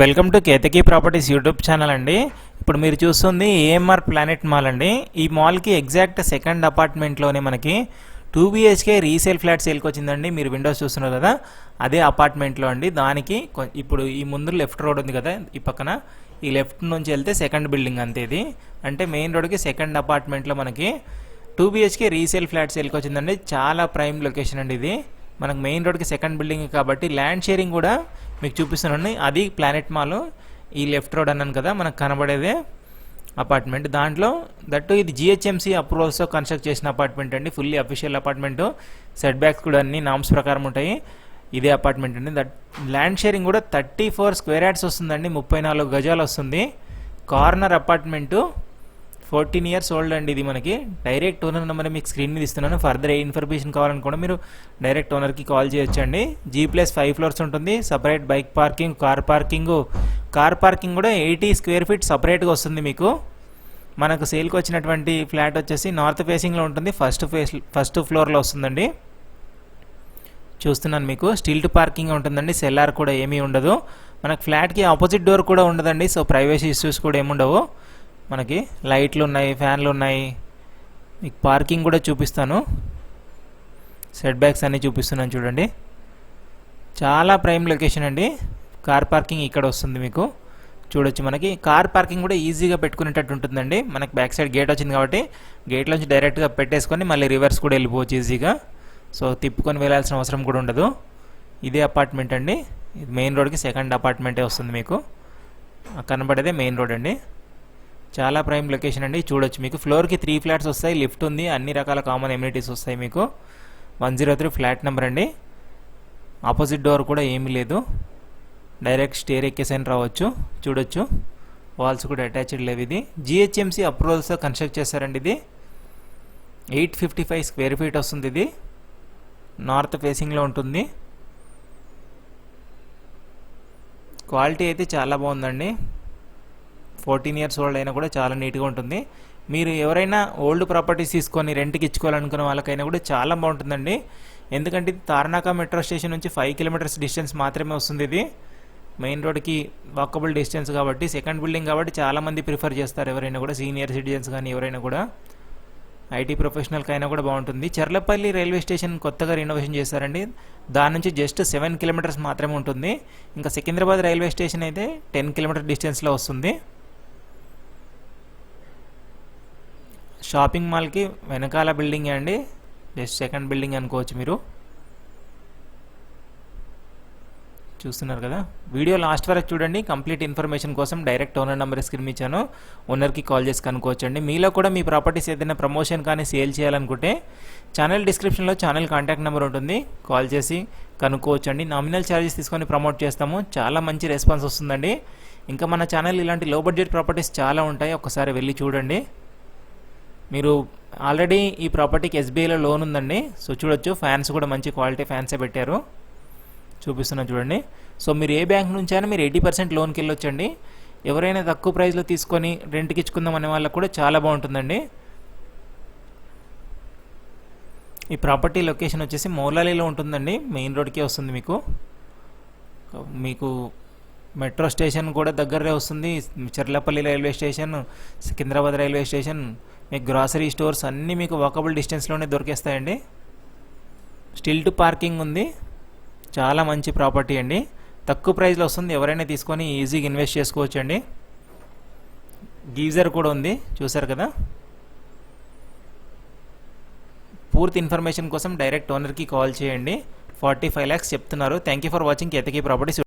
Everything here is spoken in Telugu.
Welcome to Ketaki properties YouTube channel అండి. ఇప్పుడు మీరు చూస్తుంది ఏఎంఆర్ ప్లానెట్ మాల్ అండి. ఈ మాల్కి ఎగ్జాక్ట్ సెకండ్ అపార్ట్మెంట్లోనే మనకి టూ బీహెచ్కే రీసేల్ ఫ్లాట్ సేల్కి వచ్చిందండి. మీరు విండోస్ చూస్తున్నారు కదా అదే అపార్ట్మెంట్లో అండి. దానికి ఇప్పుడు ఈ ముందు లెఫ్ట్ రోడ్ ఉంది కదా ఈ పక్కన. ఈ లెఫ్ట్ నుంచి వెళ్తే సెకండ్ బిల్డింగ్ అంతే ఇది. అంటే మెయిన్ రోడ్కి సెకండ్ అపార్ట్మెంట్లో మనకి టూ బీహెచ్కే రీసేల్ ఫ్లాట్ సేల్కి వచ్చిందండి. చాలా ప్రైమ్ లొకేషన్ అండి ఇది. మనకు మెయిన్ రోడ్కి సెకండ్ బిల్డింగ్ కాబట్టి ల్యాండ్ షేరింగ్ కూడా మీకు చూపిస్తున్నాను అది ప్లానెట్ మాల్ ఈ లెఫ్ట్ రోడ్ అన్నాను కదా మనకు కనబడేదే అపార్ట్మెంట్ దాంట్లో దట్టు ఇది జిహెచ్ఎంసీ అప్రూవల్స్తో కన్స్ట్రక్ట్ చేసిన అపార్ట్మెంట్ అండి. Fully official apartment setbacks కూడా అన్ని నామ్స్ ప్రకారం ఉంటాయి. ఇదే అపార్ట్మెంట్ అండి. దట్ ల్యాండ్ షేరింగ్ కూడా థర్టీ ఫోర్ స్క్వేర్ యార్డ్స్ వస్తుందండి. ముప్పై నాలుగు గజాలు వస్తుంది. Corner apartment fourteen years old అండి ఇది మనకి. డైరెక్ట్ ఓనర్ నెంబర్ మీకు స్క్రీన్ మీద ఇస్తున్నాను. ఫర్దర్ ఏ ఇన్ఫర్మేషన్ కావాలనుకోండి మీరు డైరెక్ట్ ఓనర్కి కాల్ చేయొచ్చండి. జీ ప్లస్ ఫైవ్ ఫ్లోర్స్ ఉంటుంది. Separate bike parking car parking car parking కూడా ఎయిటీ స్క్వేర్ ఫీట్ సపరేట్గా వస్తుంది మీకు. మనకు సేల్కి వచ్చినటువంటి ఫ్లాట్ వచ్చేసి నార్త్ ఫేసింగ్లో ఉంటుంది. ఫస్ట్ ఫేస్ ఫస్ట్ ఫ్లోర్లో వస్తుందండి. చూస్తున్నాను మీకు. స్టిల్ట్ పార్కింగ్ ఉంటుందండి. సెల్లార్ కూడా ఏమీ ఉండదు. మనకు ఫ్లాట్కి ఆపోజిట్ డోర్ కూడా ఉండదండి. సో ప్రైవసీ ఇష్యూస్ కూడా ఏముండవు. మనకి లైట్లు ఉన్నాయి ఫ్యాన్లు ఉన్నాయి. మీకు పార్కింగ్ కూడా చూపిస్తాను. సెట్ బ్యాక్స్ అన్నీ చూపిస్తున్నాను చూడండి. చాలా ప్రైమ్ లొకేషన్ అండి. కార్ పార్కింగ్ ఇక్కడ వస్తుంది మీకు. చూడొచ్చు మనకి. కార్ పార్కింగ్ కూడా ఈజీగా పెట్టుకునేటట్టు ఉంటుందండి. మనకి బ్యాక్ సైడ్ గేట్ వచ్చింది కాబట్టి గేట్లోంచి డైరెక్ట్గా పెట్టేసుకొని మళ్ళీ రివర్స్ కూడా వెళ్ళిపోవచ్చు ఈజీగా సో తిప్పుకొని వెళ్ళాల్సిన అవసరం కూడా ఉండదు. ఇదే అపార్ట్మెంట్ అండి. ఇది మెయిన్ రోడ్కి సెకండ్ అపార్ట్మెంటే వస్తుంది మీకు. కనబడేదే మెయిన్ రోడ్ అండి. చాలా ప్రైమ్ లొకేషన్ అండి. చూడొచ్చు మీకు. ఫ్లోర్కి త్రీ ఫ్లాట్స్ వస్తాయి. లిఫ్ట్ ఉంది. అన్ని రకాల కామన్ ఎమ్యూనిటీస్ వస్తాయి మీకు. One zero three flat number అండి. ఆపోజిట్ డోర్ కూడా ఏమీ లేదు. డైరెక్ట్ స్టేర్ ఎక్కేసైనా రావచ్చు. చూడొచ్చు. వాల్స్ కూడా అటాచ్డ్ లేవు ఇది. జిహెచ్ఎంసీ అప్రూవల్స్తో కన్స్ట్రక్ట్ చేశారండి ఇది. Eight fifty five square feet వస్తుంది ఇది. నార్త్ ఫేసింగ్లో ఉంటుంది. క్వాలిటీ అయితే చాలా బాగుందండి. ఫోర్టీన్ ఇయర్స్ ఓల్డ్ అయినా కూడా చాలా నీట్గా ఉంటుంది. మీరు ఎవరైనా ఓల్డ్ ప్రాపర్టీస్ తీసుకొని రెంట్కి ఇచ్చుకోవాలనుకున్న వాళ్ళకైనా కూడా చాలా బాగుంటుందండి. ఎందుకంటే ఇది తార్నాక మెట్రో స్టేషన్ నుంచి ఫైవ్ కిలోమీటర్స్ డిస్టెన్స్ మాత్రమే వస్తుంది ఇది. మెయిన్ రోడ్కి వాకబుల్ డిస్టెన్స్ కాబట్టి సెకండ్ బిల్డింగ్ కాబట్టి చాలామంది ప్రిఫర్ చేస్తారు ఎవరైనా కూడా సీనియర్ సిటిజన్స్ కానీ ఎవరైనా కూడా. ఐటీ ప్రొఫెషనల్కి అయినా కూడా బాగుంటుంది. చెర్లపల్లి రైల్వే స్టేషన్ కొత్తగా రినోవేషన్ చేశారండి. దాని నుంచి జస్ట్ సెవెన్ కిలోమీటర్స్ మాత్రమే ఉంటుంది. ఇంకా సికింద్రాబాద్ రైల్వే స్టేషన్ అయితే టెన్ కిలోమీటర్ డిస్టెన్స్లో వస్తుంది. షాపింగ్ మాల్కి వెనకాల బిల్డింగ్ అండి. జస్ట్ సెకండ్ బిల్డింగ్ అనుకోవచ్చు మీరు. చూస్తున్నారు కదా? వీడియో లాస్ట్ వరకు చూడండి. కంప్లీట్ ఇన్ఫర్మేషన్ కోసం డైరెక్ట్ ఓనర్ నెంబర్ స్క్రీన్ ఇచ్చాను. ఓనర్కి కాల్ చేసి కనుక్కోవచ్చండి. మీలో కూడా మీ ప్రాపర్టీస్ ఏదైనా ప్రమోషన్ కానీ సేల్ చేయాలనుకుంటే ఛానల్ డిస్క్రిప్షన్లో ఛానల్ కాంటాక్ట్ నెంబర్ ఉంటుంది. కాల్ చేసి కనుక్కోవచ్చండి. నామినల్ ఛార్జెస్ తీసుకొని ప్రమోట్ చేస్తాము. చాలా మంచి రెస్పాన్స్ వస్తుందండి. ఇంకా మన ఛానల్ ఇలాంటి లో బడ్జెట్ ప్రాపర్టీస్ చాలా ఉంటాయి. ఒకసారి వెళ్ళి చూడండి. మీరు ఆల్రెడీ ఈ ప్రాపర్టీకి ఎస్బీఐలో లోన్ ఉందండి. సో చూడొచ్చు ఫ్యాన్స్ కూడా మంచి క్వాలిటీ ఫ్యాన్సే పెట్టారు. చూపిస్తున్నాను చూడండి. సో మీరు ఏ బ్యాంక్ నుంచి అయినా మీరు ఎయిటీ పర్సెంట్ లోన్కి వెళ్ళొచ్చండి. ఎవరైనా తక్కువ ప్రైస్లో తీసుకొని రెంట్కి ఇచ్చుకుందాం అనే వాళ్ళకి కూడా చాలా బాగుంటుందండి. ఈ ప్రాపర్టీ లొకేషన్ వచ్చేసి మౌలాలీలో ఉంటుందండి. మెయిన్ రోడ్కే వస్తుంది మీకు. మీకు మెట్రో స్టేషన్ కూడా దగ్గరే వస్తుంది. Cherlapalli railway station Secunderabad railway station మీకు గ్రాసరీ స్టోర్స్ అన్నీ మీకు వాకబుల్ డిస్టెన్స్లోనే దొరికేస్తాయండి. స్టిల్ టు పార్కింగ్ ఉంది. చాలా మంచి ప్రాపర్టీ అండి. తక్కువ ప్రైస్లో వస్తుంది. ఎవరైనా తీసుకొని ఈజీగా ఇన్వెస్ట్ చేసుకోవచ్చు అండి గీజర్ కూడా ఉంది. చూసారు కదా? పూర్తి ఇన్ఫర్మేషన్ కోసం డైరెక్ట్ ఓనర్కి కాల్ చేయండి. ఫార్టీ ఫైవ్ ల్యాక్స్ చెప్తున్నారు. Thank you for watching Ketaki properties